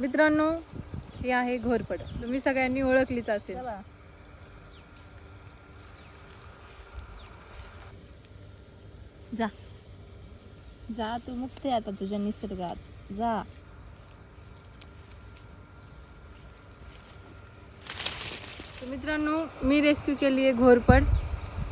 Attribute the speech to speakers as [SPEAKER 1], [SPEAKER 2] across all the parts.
[SPEAKER 1] मित्रांनो ही आहे घोरपड. तुम्ही सगळ्यांनी ओळखलीच असेल.
[SPEAKER 2] जा. जा तू मुक्त आहे आता तुझ्या निसर्गात. जा.
[SPEAKER 1] तर मित्रांनो मी रेस्क्यू केली आहे घोरपड.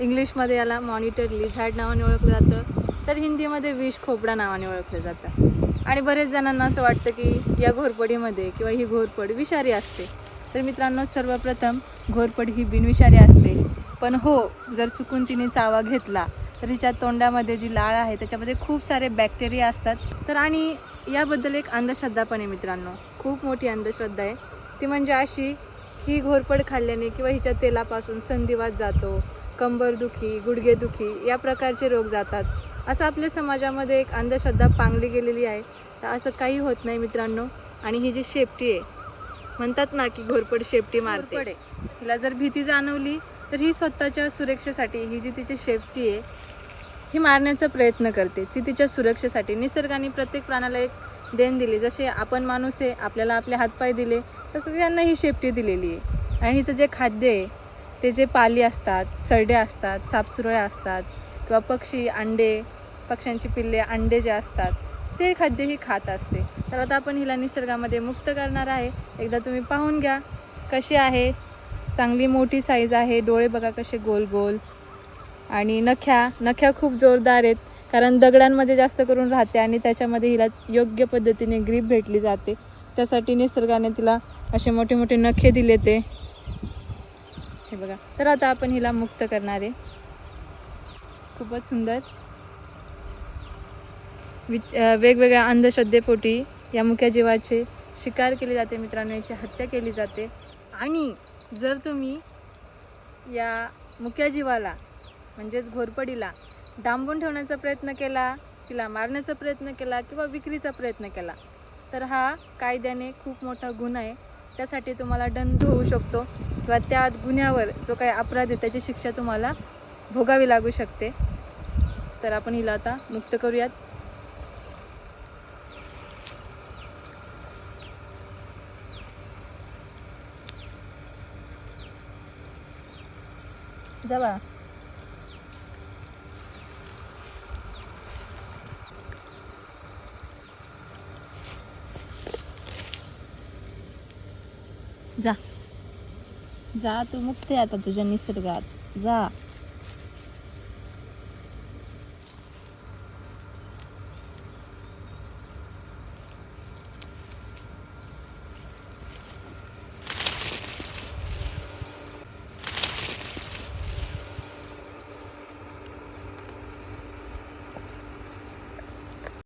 [SPEAKER 1] इंग्लिशमध्ये याला मॉनिटर लिझार्ड नावाने ओळखलं जातं. तर हिंदीमध्ये विष खोपडा नावाने ओळखलं जातं. आणि बरेच जणांना असं वाटतं की या घोरपडीमध्ये किंवा ही घोरपड विषारी असते. तर मित्रांनो सर्वप्रथम घोरपड ही बिनविषारी असते. पण हो जर चुकून तिने चावा घेतला तर हिच्या तोंडामध्ये जी लाळ आहे त्याच्यामध्ये खूप सारे बॅक्टेरिया असतात. तर आणि याबद्दल एक अंधश्रद्धा पण आहे मित्रांनो. खूप मोठी अंधश्रद्धा आहे. ती म्हणजे अशी ही घोरपड खाल्ल्याने किंवा हिच्या तेलापासून संधिवात जातो कंबरदुखी गुडघेदुखी या प्रकारचे रोग जातात. असं आपल्या समाजामध्ये एक अंधश्रद्धा पांगली गेलेली आहे. तर असं काही होत नाही मित्रांनो. आणि ही जी शेपटी आहे म्हणतात ना की घोरपड शेपटी मारते. तिला जर भीती जाणवली तर ही स्वतःच्या सुरक्षेसाठी ही जी तिची शेपटी आहे ही मारण्याचा प्रयत्न करते. ती तिच्या सुरक्षेसाठी निसर्गाने प्रत्येक प्राण्याला एक देण दिली. जसे आपण माणूस आहे आपल्याला आपले हातपाय दिले तसं त्यांना ही शेपटी दिलेली आहे. आणि हिचं जे खाद्य आहे ते जे पाली असतात सरडे असतात सापसुरळ्या असतात किंवा पक्षी अंडे पक्ष्यांची पिल्ले अंडे जे असतात ते खाद्य ही खात असते. तर आता आपण हिला निसर्गामध्ये मुक्त करणार आहे. एकदा तुम्ही पाहून घ्या कशी आहे. चांगली मोठी साईज आहे. डोळे बघा कसे गोल गोल आणि नख्या नख्या खूप जोरदार आहेत. कारण दगडांमध्ये जास्त करून राहते आणि त्याच्यामध्ये हिला योग्य पद्धतीने ग्रीप भेटली जाते. त्यासाठी निसर्गाने तिला असे मोठे मोठे नखे दिले ते. हे बघा. तर आता आपण हिला मुक्त करणार आहे. खूपच सुंदर. विच वेगवेगळ्या अंधश्रद्धेपोटी या मुख्या जीवाचे शिकार केली जाते मित्रांनो याची हत्या केली जाते. आणि जर तुम्ही या मुख्या जीवाला म्हणजेच घोरपडीला डांबून ठेवण्याचा प्रयत्न केला तिला मारण्याचा प्रयत्न केला किंवा विक्रीचा प्रयत्न केला तर हा कायद्याने खूप मोठा गुन्हा आहे. त्यासाठी तुम्हाला दंड होऊ शकतो किंवा त्या गुन्ह्यावर जो काही अपराध आहे त्याची शिक्षा तुम्हाला भोगावी लागू शकते. तर आपण हिला आता मुक्त करूयात.
[SPEAKER 2] जवळ जा. जा तू मुक्त आहे आता तुझ्या निसर्गात. जा.